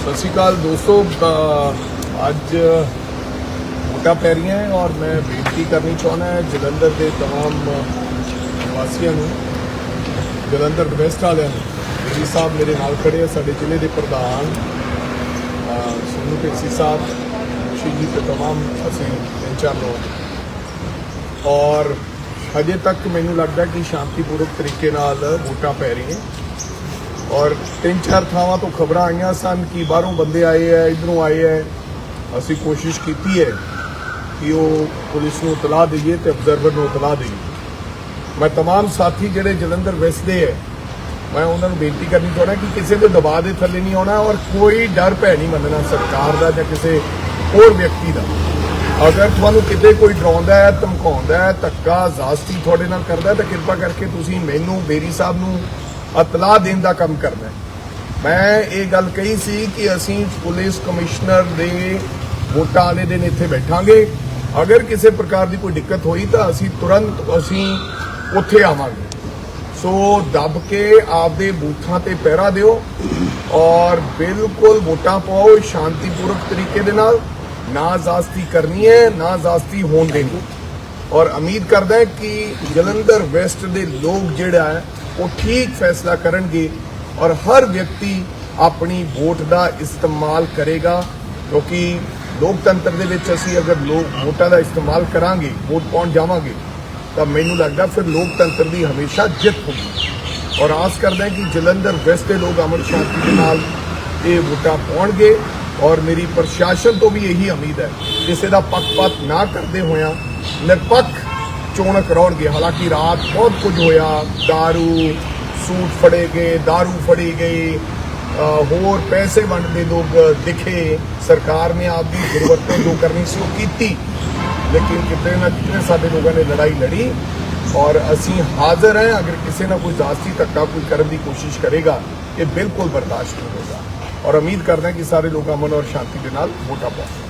ਸਤਿ ਸ਼੍ਰੀ ਅਕਾਲ ਦੋਸਤੋ ਅ, ਅੱਜ ਵੋਟਾਂ ਪੈ ਰਹੀਆਂ ਹੈ ਔਰ ਮੈਂ ਬੇਨਤੀ ਕਰਨੀ ਚਾਹੁੰਦਾ ਹਾਂ ਜਲੰਧਰ ਦੇ तमाम ਨਿਵਾਸੀਆਂ ਨੂੰ ਜਲੰਧਰ ਵੈਸਟ ਵਾਲਿਆਂ ਨੂੰ ਮੇਰੀ ਸਾਹਿਬ ਮੇਰੇ ਨਾਲ ਖੜੇ ਆ ਸਾਡੇ ਜ਼ਿਲ੍ਹੇ ਦੇ ਪ੍ਰਧਾਨ ਅ, ਸੋਨੂ ਢਿੰਸੀ ਸਾਹਿਬ ਸ਼੍ਰੀ ਜੀ ਤੇ तमाम ਅਸੀਂ ਤਿੰਨ ਚਾਰ ਲੋਕ ਔਰ ਹਜੇ ਤੱਕ ਮੈਨੂੰ ਲੱਗਦਾ ਕਿ ਸ਼ਾਂਤੀਪੂਰਵਕ ਤਰੀਕੇ ਨਾਲ ਵੋਟਾਂ ਪੈ ਰਹੀਆਂ ਔਰ ਤਿੰਨ ਚਾਰ ਥਾਵਾਂ ਤੋਂ ਖਬਰਾਂ ਆਈਆਂ ਸਨ ਕਿ ਬਾਹਰੋਂ ਬੰਦੇ ਆਏ ਐ ਇਧਰੋਂ ਆਏ ਐ ਅਸੀਂ ਕੋਸ਼ਿਸ਼ ਕੀਤੀ ਹੈ ਕਿ ਉਹ ਪੁਲਿਸ ਨੂੰ ਇਤਲਾਹ ਦਈਏ ਤੇ ਅਬਜ਼ਰਵਰ ਨੂੰ ਇਤਲਾਹ ਦਈਏ ਮੈਂ तमाम ਸਾਥੀ ਜਿਹੜੇ ਜਲੰਧਰ ਵਸਦੇ ਐ ਮੈਂ ਉਹਨਾਂ ਨੂੰ ਬੇਨਤੀ ਕਰਨੀ ਚਾਹੁੰਦਾ ਕਿ ਕਿਸੇ ਦੇ ਦਬਾਅ ਦੇ ਥੱਲੇ ਨਹੀਂ ਆਉਣਾ ਔਰ ਕੋਈ ਡਰ ਭੈ ਨਹੀਂ ਮੰਨਣਾ ਸਰਕਾਰ ਦਾ ਜਾਂ ਕਿਸੇ ਹੋਰ ਵਿਅਕਤੀ ਦਾ ਅਗਰ ਤੁਹਾਨੂੰ ਕਿਤੇ ਕੋਈ ਡਰਾਉਂਦਾ ਹੈ ਧਮਕਾਉਂਦਾ ਹੈ ਧੱਕਾ ਜ਼ਾਸਤੀ ਤੁਹਾਡੇ ਨਾਲ ਕਰਦਾ ਹੈ ਤਾਂ ਕਿਰਪਾ ਕਰਕੇ ਤੁਸੀਂ ਮੈਨੂੰ ਬੇਰੀ ਸਾਹਿਬ ਨੂੰ ਇਤਲਾਹ ਦੇਣ ਦਾ ਕੰਮ ਕਰਨਾ ਹੈ। ਮੈਂ ਇਹ ਗੱਲ ਕਹੀ ਸੀ ਕਿ ਅਸੀਂ ਪੁਲਿਸ ਕਮਿਸ਼ਨਰ ਦੇ ਵੋਟਾਂ ਵਾਲੇ ਦਿਨ ਇੱਥੇ ਬੈਠਾਂਗੇ। ਅਗਰ ਕਿਸੇ ਪ੍ਰਕਾਰ ਦੀ ਕੋਈ ਦਿੱਕਤ ਹੋਈ ਤਾਂ ਅਸੀਂ ਤੁਰੰਤ ਅਸੀਂ ਉੱਥੇ ਆਵਾਂਗੇ। ਸੋ ਦੱਬ ਕੇ ਆਪਦੇ ਬੂਥਾਂ ਤੇ ਪਹਿਰਾ ਦਿਓ ਔਰ ਬਿਲਕੁਲ ਵੋਟਾਂ ਪਾਓ ਸ਼ਾਂਤੀਪੂਰਵਕ ਤਰੀਕੇ ਦੇ ਨਾਲ। ਨਾ ਜ਼ਾਸਤੀ ਕਰਨੀ ਹੈ, ਨਾ ਜ਼ਾਸਤੀ ਹੋਣ ਦੇਣੀ। ਔਰ ਉਮੀਦ ਕਰਦਾ ਹੈ ਕਿ ਜਲੰਧਰ ਵੈਸਟ ਦੇ ਲੋਕ ਜਿਹੜਾ ਹੈ, ਉਹ ਠੀਕ ਫੈਸਲਾ ਕਰਨਗੇ ਔਰ ਹਰ ਵਿਅਕਤੀ ਆਪਣੀ ਵੋਟ ਦਾ ਇਸਤੇਮਾਲ ਕਰੇਗਾ ਕਿਉਂਕਿ ਲੋਕਤੰਤਰ ਦੇ ਵਿੱਚ ਅਸੀਂ ਅਗਰ ਲੋਕ ਵੋਟਾਂ ਦਾ ਇਸਤੇਮਾਲ ਕਰਾਂਗੇ, ਵੋਟ ਪਾਉਣ ਜਾਵਾਂਗੇ, ਤਾਂ ਮੈਨੂੰ ਲੱਗਦਾ ਫਿਰ ਲੋਕਤੰਤਰ ਦੀ ਹਮੇਸ਼ਾ ਜਿੱਤ ਹੋਊਗੀ। ਔਰ ਆਸ ਕਰਦਾ ਕਿ ਜਲੰਧਰ ਵੈਸਟ ਦੇ ਲੋਕ ਅਮਨ ਸ਼ਾਂਤੀ ਦੇ ਨਾਲ ਇਹ ਵੋਟਾਂ ਪਾਉਣਗੇ ਔਰ ਮੇਰੀ ਪ੍ਰਸ਼ਾਸਨ ਤੋਂ ਵੀ ਇਹੀ ਉਮੀਦ ਹੈ, ਕਿਸੇ ਦਾ ਪੱਖਪਾਤ ਨਾ ਕਰਦੇ ਹੋਇਆਂ ਨਿਰਪੱਖ ਚੋਣ ਕਰਾਉਣਗੇ ਹਾਲਾਂਕਿ ਰਾਤ ਬਹੁਤ ਕੁਝ ਹੋਇਆ दारू ਸੂਟ ਫੜੇ ਗਏ दारू ਫੜੀ ਗਈ ਅ, ਹੋਰ ਪੈਸੇ ਵੰਡਦੇ ਲੋਕ ਦਿਖੇ ਸਰਕਾਰ ਨੇ ਆਪਦੀ ਗੁਰਵਰਤੋਂ ਜੋ ਕਰਨੀ ਸੀ ਉਹ ਕੀਤੀ ਲੇਕਿਨ ਕਿਤੇ ਨਾ ਕਿਤੇ ਸਾਡੇ ਲੋਕਾਂ ਨੇ ਲੜਾਈ ਲੜੀ ਔਰ ਅਸੀਂ ਹਾਜ਼ਰ ਹਾਂ ਅਗਰ ਕਿਸੇ ਨਾਲ ਕੋਈ ਜ਼ਾਸਤੀ ਧੱਕਾ ਕੋਈ ਕਰਨ ਦੀ ਕੋਸ਼ਿਸ਼ ਕਰੇਗਾ ਇਹ ਬਿਲਕੁਲ ਬਰਦਾਸ਼ਤ ਨਹੀਂ ਹੋਗਾ ਔਰ ਉਮੀਦ ਕਰਦਾ ਹਾਂ ਕਿ ਸਾਰੇ ਲੋਕ ਅਮਨ ਔਰ ਸ਼ਾਂਤੀ ਦੇ ਨਾਲ ਵੋਟਾਂ ਪਾਉਣਗੇ